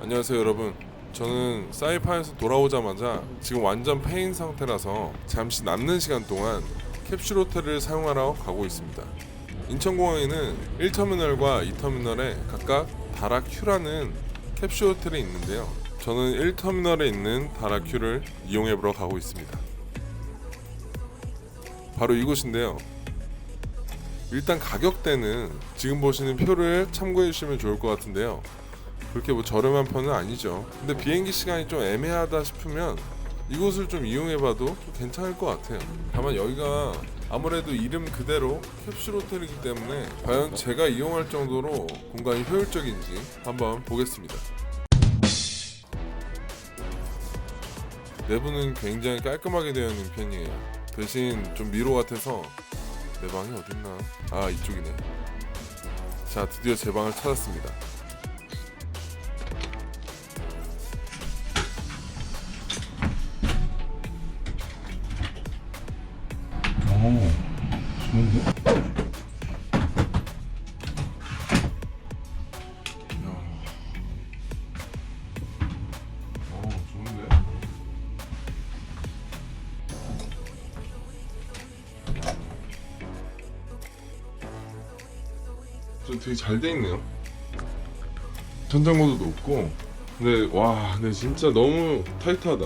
안녕하세요 여러분. 저는 사이판에서 돌아오자마자 지금 완전 패인 상태라서 잠시 남는 시간 동안 캡슐 호텔을 사용하러 가고 있습니다. 인천공항에는 1터미널과 2터미널에 각각 다락큐라는 캡슐 호텔이 있는데요. 저는 1터미널에 있는 다락큐를 이용해 보러 가고 있습니다 바로 이곳인데요 일단 가격대는 지금 보시는 표를 참고해 주시면 좋을 것 같은데요 그렇게 뭐 저렴한 편은 아니죠. 근데 비행기 시간이 좀 애매하다 싶으면 이곳을 좀 이용해봐도 좀 괜찮을 것 같아요. 다만 여기가 아무래도 이름 그대로 캡슐 호텔이기 때문에 과연 제가 이용할 정도로 공간이 효율적인지 한번 보겠습니다. 내부는 굉장히 깔끔하게 되어 있는 편이에요. 대신 좀 미로 같아서 내 방이 어딨나? 아 이쪽이네. 자 드디어 제 방을 찾았습니다. 오, 좋은데? 저 되게 잘 돼 있네요. 천장고도 높고, 근데 와, 근데 진짜 너무 타이트하다.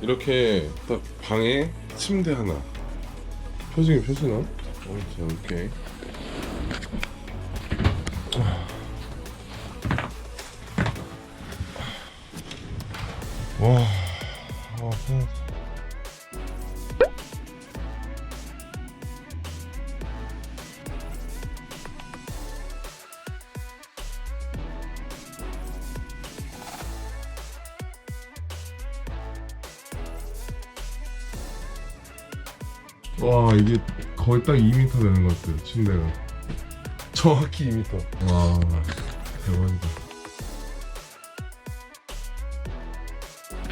이렇게 딱 방에 침대 하나. 펴지긴 펴지나? 어, 자, 오케이. 와, 와, 와 이게 거의 딱 2m 되는 것 같아요 침대가. 정확히 2m 와 대박이다.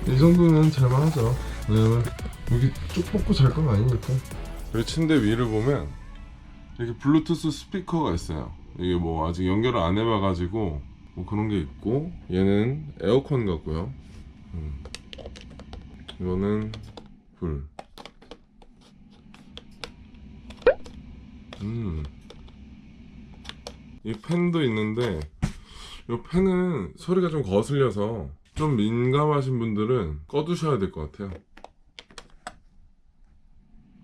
이 정도는 잘만 하죠. 왜냐면 여기 쭉 뻗고 잘 건 아니니까. 여기 침대 위를 보면 이렇게 블루투스 스피커가 있어요. 이게 뭐 아직 연결을 안 해봐가지고 뭐 그런 게 있고 얘는 에어컨 같고요. 음. 이거는 불 음. 이 팬도 있는데 이 팬은 소리가 좀 거슬려서 좀 민감하신 분들은 꺼두셔야 될 것 같아요.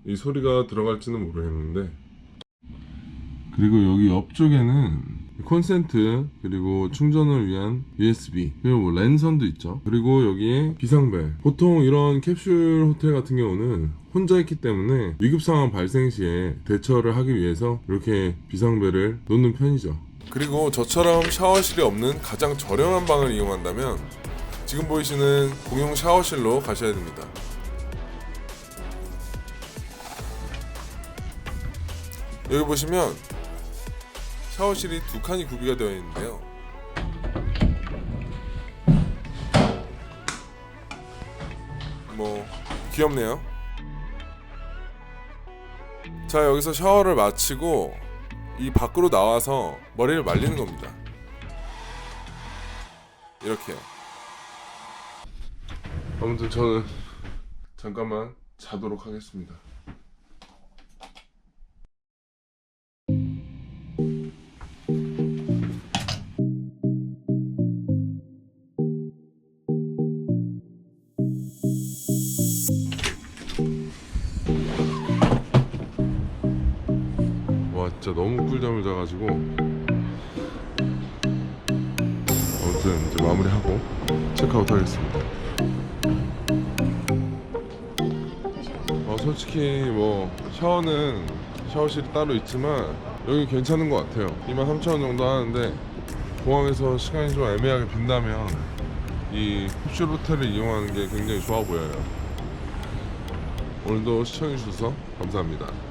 이 소리가 들어갈지는 모르겠는데 그리고 여기 옆쪽에는 콘센트 그리고 충전을 위한 USB 그리고 뭐 랜선도 있죠. 그리고 여기에 비상벨. 보통 이런 캡슐 호텔 같은 경우는 혼자 있기 때문에 위급 상황 발생 시에 대처를 하기 위해서 이렇게 비상벨을 놓는 편이죠. 그리고 저처럼 샤워실이 없는 가장 저렴한 방을 이용한다면 지금 보이시는 공용 샤워실로 가셔야 됩니다. 여기 보시면 샤워실이 두 칸이 구비가 되어 있는데요. 뭐 귀엽네요. 자 여기서 샤워를 마치고 이 밖으로 나와서 머리를 말리는 겁니다. 이렇게요. 아무튼 저는 잠깐만 자도록 하겠습니다. 진짜 너무 꿀잠을 자가지고 아무튼 이제 마무리하고 체크아웃 하겠습니다. 어, 솔직히 뭐 샤워는 샤워실이 따로 있지만 여기 괜찮은 것 같아요. 23,000원 정도 하는데 공항에서 시간이 좀 애매하게 빈다면 이 캡슐 호텔을 이용하는 게 굉장히 좋아 보여요. 오늘도 시청해주셔서 감사합니다